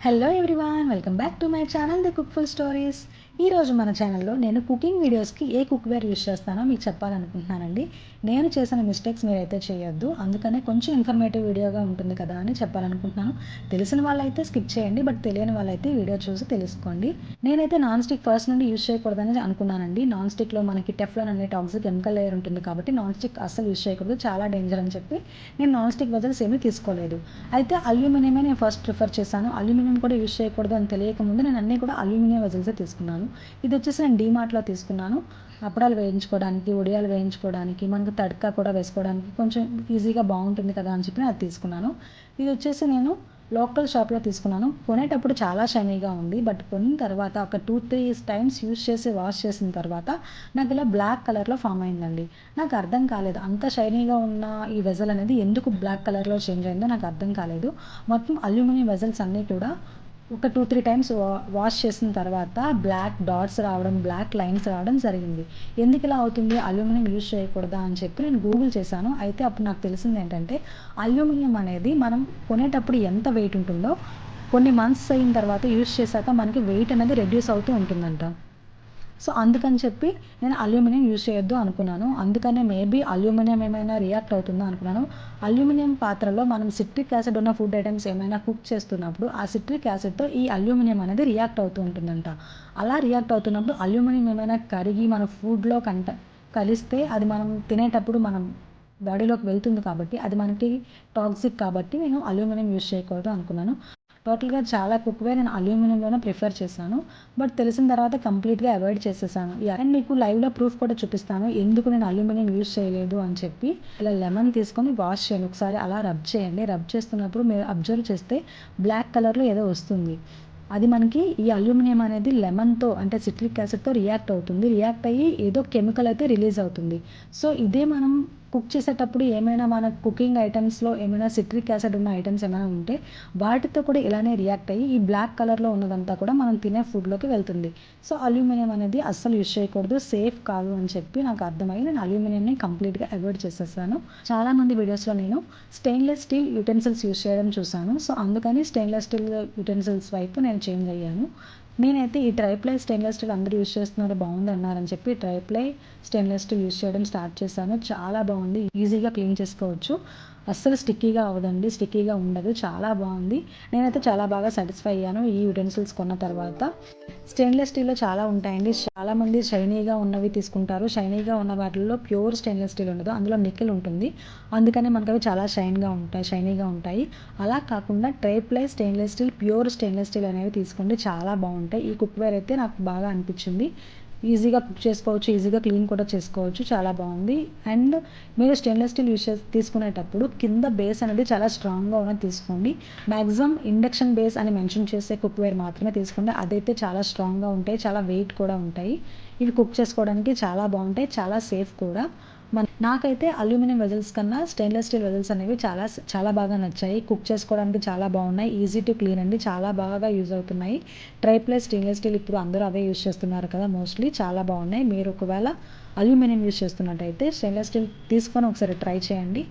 hello everyone welcome back to my channel the cook full stories ఈరోజు మన ఛానల్లో నేను కుకింగ్ వీడియోస్కి ఏ కుక్వేర్ యూస్ చేస్తానో మీకు చెప్పాలనుకుంటున్నానండి నేను చేసిన మిస్టేక్స్ మీరైతే చేయొద్దు అందుకనే కొంచెం ఇన్ఫర్మేటివ్ వీడియోగా ఉంటుంది కదా అని చెప్పాలనుకుంటున్నాను తెలిసిన వాళ్ళైతే స్కిప్ చేయండి బట్ తెలియని వాళ్ళైతే వీడియో చూసి తెలుసుకోండి నేనైతే నాన్ స్టిక్ ఫస్ట్ నుండి యూస్ చేయకూడదని అనుకున్నానండి నాన్ స్టిక్లో మనకి టెఫ్లో అనే టాక్సిక్ కెమికల్ లేయర్ ఉంటుంది కాబట్టి నాన్ స్టిక్ అస్సలు యూస్ చేయకూడదు చాలా డేంజర్ అని చెప్పి నేను నాన్ స్టిక్ వెజల్స్ ఏమీ తీసుకోలేదు అయితే అల్యూమినియమే నేను ఫస్ట్ ప్రిఫర్ చేశాను అల్యూమినియం కూడా యూస్ చేయకూడదు అని తెలియకముందు నేను అన్నీ కూడా అల్యూమినియం వెజల్సే తీసుకున్నాను ఇది వచ్చేసి నేను డీమార్ట్లో తీసుకున్నాను అప్పడాలు వేయించుకోవడానికి ఒడియాలు వేయించుకోవడానికి మనకు తడకా కూడా వేసుకోవడానికి కొంచెం ఈజీగా బాగుంటుంది కదా అని చెప్పి అది తీసుకున్నాను ఇది వచ్చేసి నేను లోకల్ షాప్లో తీసుకున్నాను కొనేటప్పుడు చాలా షైనీగా ఉంది బట్ కొన్న తర్వాత ఒక టూ త్రీ టైమ్స్ యూస్ చేసి వాష్ చేసిన తర్వాత నాకు ఇలా బ్లాక్ కలర్లో ఫామ్ అయిందండి నాకు అర్థం కాలేదు అంత షైనీగా ఉన్న ఈ వెజల్ అనేది ఎందుకు బ్లాక్ కలర్లో చేంజ్ అయిందో నాకు అర్థం కాలేదు మొత్తం అల్యూమినియం వెజల్స్ అన్నీ కూడా ఒక టూ త్రీ టైమ్స్ వాష్ చేసిన తర్వాత బ్లాక్ డాట్స్ రావడం బ్లాక్ లైన్స్ రావడం జరిగింది ఎందుకు ఇలా అవుతుంది అల్యూమినియం యూజ్ చేయకూడదా అని చెప్పి నేను గూగుల్ చేశాను అయితే అప్పుడు నాకు తెలిసింది ఏంటంటే అల్యూమినియం అనేది మనం కొనేటప్పుడు ఎంత వెయిట్ ఉంటుందో కొన్ని మంత్స్ అయిన తర్వాత యూజ్ చేశాక మనకి వెయిట్ అనేది రెడ్యూస్ అవుతూ ఉంటుందంట సో అందుకని చెప్పి నేను అల్యూమినియం యూజ్ చేయొద్దు అనుకున్నాను అందుకనే మేబీ అల్యూమినియం ఏమైనా రియాక్ట్ అవుతుందా అనుకున్నాను అల్యూమినియం పాత్రలో మనం సిట్రిక్ యాసిడ్ ఉన్న ఫుడ్ ఐటమ్స్ ఏమైనా కుక్ చేస్తున్నప్పుడు ఆ సిట్రిక్ యాసిడ్తో ఈ అల్యూమినియం అనేది రియాక్ట్ అవుతూ ఉంటుందంట అలా రియాక్ట్ అవుతున్నప్పుడు అల్యూమినియం ఏమైనా కరిగి మన ఫుడ్లో కంట కలిస్తే అది మనం తినేటప్పుడు మనం బాడీలోకి వెళ్తుంది కాబట్టి అది మనకి టాక్సిక్ కాబట్టి నేను అల్యూమినియం యూజ్ చేయకూడదు అనుకున్నాను టోటల్గా చాలా కుక్వేర్ నేను అల్యూమినియంలోనే ప్రిఫర్ చేశాను బట్ తెలిసిన తర్వాత కంప్లీట్గా అవాయిడ్ చేసేసాను అండ్ మీకు లైవ్లో ప్రూఫ్ కూడా చూపిస్తాను ఎందుకు నేను అల్యూమినియం యూజ్ చేయలేదు అని చెప్పి ఇలా లెమన్ తీసుకొని వాష్ చేయండి ఒకసారి అలా రబ్ చేయండి రబ్ చేస్తున్నప్పుడు మీరు అబ్జర్వ్ చేస్తే బ్లాక్ కలర్లో ఏదో వస్తుంది అది మనకి ఈ అల్యూమినియం అనేది లెమన్తో అంటే సిట్రిక్ యాసిడ్తో రియాక్ట్ అవుతుంది రియాక్ట్ అయ్యి ఏదో కెమికల్ అయితే రిలీజ్ అవుతుంది సో ఇదే మనం కుక్ చేసేటప్పుడు ఏమైనా మన కుకింగ్ ఐటమ్స్లో ఏమైనా సిట్రిక్ యాసిడ్ ఉన్న ఐటమ్స్ ఏమైనా ఉంటే వాటితో కూడా ఇలానే రియాక్ట్ అయ్యి ఈ బ్లాక్ కలర్లో ఉన్నదంతా కూడా మనం తినే ఫుడ్లోకి వెళ్తుంది సో అల్యూమినియం అనేది అస్సలు యూజ్ చేయకూడదు సేఫ్ కాదు అని చెప్పి నాకు అర్థమయ్యి నేను అల్యూమినియంని కంప్లీట్గా అవాయిడ్ చేసేసాను చాలామంది వీడియోస్లో నేను స్టెయిన్లెస్ స్టీల్ యూటెన్సిల్స్ యూజ్ చేయడం చూసాను సో అందుకని స్టెయిన్లెస్ స్టీల్ యూటెన్సిల్స్ వైపు నేను చేంజ్ అయ్యాను నేనైతే ఈ ట్రైప్లై స్టెయిన్లెస్ స్టీల్ అందరూ యూజ్ చేస్తున్నారు బాగుంది అన్నారని చెప్పి ట్రైప్లై స్టెయిన్లెస్ స్టీల్ యూజ్ చేయడం స్టార్ట్ చేశాను చాలా బాగుంది ఈజీగా క్లీన్ చేసుకోవచ్చు అస్సలు స్టిక్కీగా అవ్వదండి స్టిక్కీగా ఉండదు చాలా బాగుంది నేనైతే చాలా బాగా సాటిస్ఫై అయ్యాను ఈ యుటెన్సిల్స్ కొన్న తర్వాత స్టెయిన్లెస్ స్టీల్లో చాలా ఉంటాయండి చాలామంది షైనీగా ఉన్నవి తీసుకుంటారు షైనీగా ఉన్న వాటిల్లో ప్యూర్ స్టెయిన్లెస్ స్టీల్ ఉండదు అందులో నిక్కిల్ ఉంటుంది అందుకనే మనకు అవి చాలా షైన్గా ఉంటాయి షైనీగా ఉంటాయి అలా కాకుండా triply stainless steel pure stainless steel అనేవి తీసుకుంటే చాలా బాగుంటాయి ఈ కుక్వేర్ అయితే నాకు బాగా అనిపించింది ఈజీగా కుక్ చేసుకోవచ్చు ఈజీగా క్లీన్ కూడా చేసుకోవచ్చు చాలా బాగుంది అండ్ మీరు స్టెయిన్లెస్ స్టీల్ యూస్ తీసుకునేటప్పుడు కింద బేస్ అనేది చాలా స్ట్రాంగ్గా ఉన్నది తీసుకోండి మ్యాక్సిమం ఇండక్షన్ బేస్ అని మెన్షన్ చేసే కుక్వేర్ మాత్రమే తీసుకోండి అదైతే చాలా స్ట్రాంగ్గా ఉంటాయి చాలా వెయిట్ కూడా ఉంటాయి ఇవి కుక్ చేసుకోవడానికి చాలా బాగుంటాయి చాలా సేఫ్ కూడా మన నాకైతే అల్యూమినియం వెజల్స్ కన్నా స్టెయిన్లెస్ స్టీల్ వెజల్స్ అనేవి చాలా చాలా బాగా నచ్చాయి కుక్ చేసుకోవడానికి చాలా బాగున్నాయి ఈజీ టు క్లీన్ అండి చాలా బాగా యూజ్ అవుతున్నాయి ట్రై ప్లస్ స్టెయిన్లెస్ స్టీల్ ఇప్పుడు అందరూ అవే యూజ్ చేస్తున్నారు కదా మోస్ట్లీ చాలా బాగున్నాయి మీరు ఒకవేళ అల్యూమినియం యూజ్ చేస్తున్నట్టయితే స్టెయిన్లెస్ స్టీల్ తీసుకొని ఒకసారి ట్రై చేయండి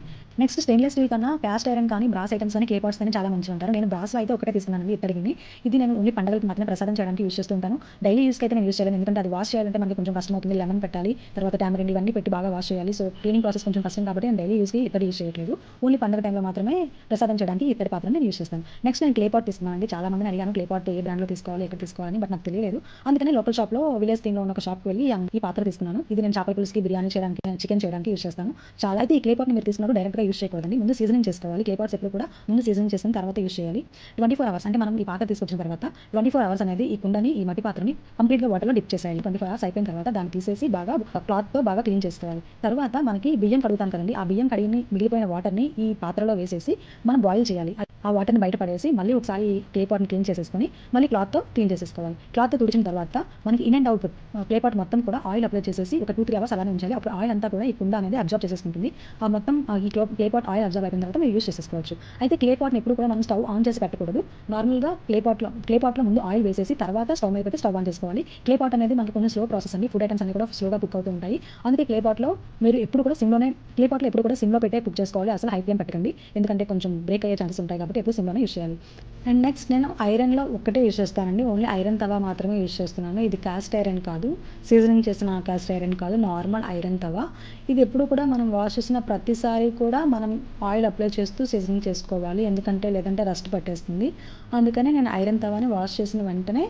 నెక్స్ట్ స్టెయిన్లెస్ స్టీల్ కన్నా క్యాస్ట్ ఐరన్ కానీ బ్రాస్ ఐటమ్స్ అని కే పార్ట్స్ అని చాలా మంచిగా ఉంటారు నేను బ్రాస్ అయితే ఒకటే తీసుకున్నాను ఇద్దరికి ఇది నేను ఓన్లీ పండుగలు మాత్రమే ప్రసాదం చేయడానికి యూస్ చేస్తుంటాను డైలీ యూస్కి అయితే నేను యూస్ చేయాలి ఎందుకంటే అది వాష్ చేయాలంటే మనకి కొంచెం కష్టం అవుతుంది లెమన్ పెట్టాలి తర్వాత టామరిన్ ఇవన్నీ పెట్టి బాగా వాష్ చేయాలి సో క్లీనింగ్ ప్రాసెస్ కొంచెం కష్టం కాబట్టి నేను డైలీ యూస్కి ఇక్కడ యూస్ చేయట్లేదు ఓన్లీ పండగ టైంలో మాత్రమే ప్రసాదం చేయడానికి ఇక్కడ పాత్రను నేను యూస్ చేస్తాను నెక్స్ట్ నేను క్లే పాట్ తీసుకున్నాను అండి చాలా మందిని అడిగాను క్లే పాట్ ఏ బ్రాండ్లో తీసుకోవాలి ఎక్కడ తీసుకోవాలని బట్ నాకు తెలియలేదు అందుకని లోకల్ షాప్లో విలేజ్ థీమ్లో ఉన్న ఒక షాప్కి వెళ్ళి ఈ పాత్ర తీసుకున్నాను ఇది నేను చాపల పులుసుకి బిర్యానీ చేయడానికి చికెన్ చేయడానికి యూస్ చేస్తాను చాలా అయితే ఈ క్లే పాట్ని మీరు తీసుకున్నారు డైరెక్ట్గా యూస్ చేయకూడదండి ముందు సీజనింగ్ చేసుకోవాలి కే పాట్స్ ఎప్పుడు కూడా ముందు సీజనింగ్ చేసిన తర్వాత యూస్ చేయాలి ట్వంటీ ఫోర్ అవర్స్ అంటే మనం ఈ పాత్ర తీసుకొచ్చిన తర్వాత ట్వంటీ ఫోర్ అవర్స్ అనేది ఈ కుండని ఈ మట్టి పాత్రని కంప్లీట్గా వాటర్లో డిప్ చేసేయాలి ట్వంటీ ఫోర్ అవర్స్ అయిపోయిన తర్వాత దాన్ని తీసేసి బాగా క్లాత్తో బాగా క్లీన్ చేసుకోవాలి తర్వాత మనకి బియ్యం కడుగుతాం కదండి ఆ బియ్యం కడిగిన మిగిలిపోయిన వాటర్ని ఈ పాత్రలో వేసేసి మనం బాయిల్ చేయాలి ఆ వాటర్ని బయటపడేసి మళ్ళీ ఒకసారి క్లే పాట్ని క్లీన్ చేసేసుకొని మళ్ళీ క్లాత్తో క్లీన్ చేసేసుకోవాలి క్లాత్ తుడిచిన తర్వాత మనకి in and out clay pot మొత్తం కూడా ఆయిల్ అప్లై చేసేసి ఒక టూ త్రీ అవర్స్ అలానే ఉంచాలి అప్పుడు ఆయిల్ అంతా కూడా ఈ కుండ అనేది అబ్జర్వ్ చేసేసుకుంటుంది ఆ మొత్తం ఈ క్లే పాట్ ఆయిల్ అబ్జర్వ్ అయిపోయిన తర్వాత మీరు యూస్ చేసేసుకోవచ్చు అయితే క్లే పాట్ని ఎప్పుడు కూడా మనం స్టవ్ ఆన్ చేసి పెట్టకూడదు నార్మల్గా క్లే పాట్లో క్లే పాట్లో ముందు ఆయిల్ వేసేసి తర్వాత స్టవ్ మీద పెట్టి స్టవ్ ఆన్ చేసుకోవాలి క్లే పాట్ అనేది మనకు కొంచెం స్లో ప్రాసెస్ అండి ఫుడ్ ఐటమ్స్ అన్ని కూడా స్లోగా కుక్ అవుతూ ఉంటాయి అందుకే క్లే పాట్లో మీరు ఎప్పుడు కూడా సిమ్లోనే క్లే పాట్లో ఎప్పుడు కూడా సిమ్లో పెట్టే కుక్ చేసుకోవాలి అసలు హై ఫ్లేమ్ పెట్టకండి ఎందుకంటే కొంచెం బ్రేక్ అయ్యే ఛాన్సెస్ ఉంటాయి కాబట్టి ఎప్పుడు సిమ్లోనే యూస్ చేయాలి అండ్ నెక్స్ట్ నేను ఐరన్లో ఒక్కటే యూస్ చేస్తానండి ఓన్లీ ఐరన్ తవా మాత్రమే యూస్ చేస్తున్నాను ఇది క్యాస్ట్ ఐరన్ కాదు సీజనింగ్ చేసిన క్యాస్ట్ ఐరన్ కాదు నార్మల్ ఐరన్ తవా ఇది ఎప్పుడు కూడా మనం వాష్ చేసిన ప్రతిసారి కూడా మనం ఆయిల్ అప్లై చేస్తూ సీజనింగ్ చేసుకోవాలి ఎందుకంటే లేదంటే రస్ట్ పట్టేస్తుంది అందుకనే నేను ఐరన్ తవాని వాష్ చేసిన వెంటనే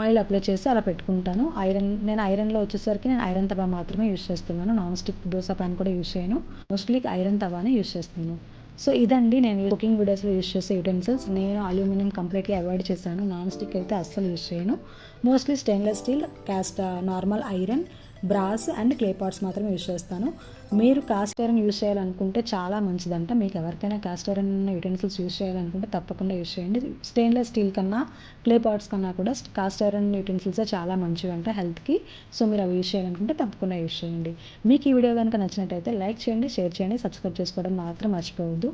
ఆయిల్ అప్లై చేసి అలా పెట్టుకుంటాను ఐరన్ నేను ఐరన్లో వచ్చేసరికి నేను ఐరన్ తవా మాత్రమే యూస్ చేస్తున్నాను నాన్ స్టిక్ దోశ ప్యాన్ కూడా యూజ్ చేయను మోస్ట్లీ ఐరన్ తవానే యూస్ చేస్తాను సో ఇదండి నేను కుకింగ్ వీడియోస్లో యూస్ చేసే యూటెన్సిల్స్ నేను అల్యూమినియం కంప్లీట్గా అవాయిడ్ చేశాను నాన్ స్టిక్ అయితే అస్సలు యూజ్ చేయను mostly stainless steel cast normal iron brass and clay pots మాత్రమే యూజ్ చేస్తాను మీరు కాస్ట్ ఐరన్ యూజ్ చేయాలనుకుంటే చాలా మంచిదంట మీకు ఎవరికైనా కాస్ట్ ఐరన్ యుటెన్సిల్స్ యూజ్ చేయాలనుకుంటే తప్పకుండా యూజ్ చేయండి స్టెయిన్లెస్ స్టీల్ కన్నా క్లే పాట్స్ కన్నా కూడా కాస్ట్ ఐరన్ యూటెన్సిల్సే చాలా మంచివంట హెల్త్కి సో మీరు అవి యూజ్ చేయాలనుకుంటే తప్పకుండా యూజ్ చేయండి మీకు ఈ వీడియో కనుక నచ్చినట్టయితే లైక్ చేయండి షేర్ చేయండి సబ్స్క్రైబ్ చేసుకోవడం మాత్రం మర్చిపోవద్దు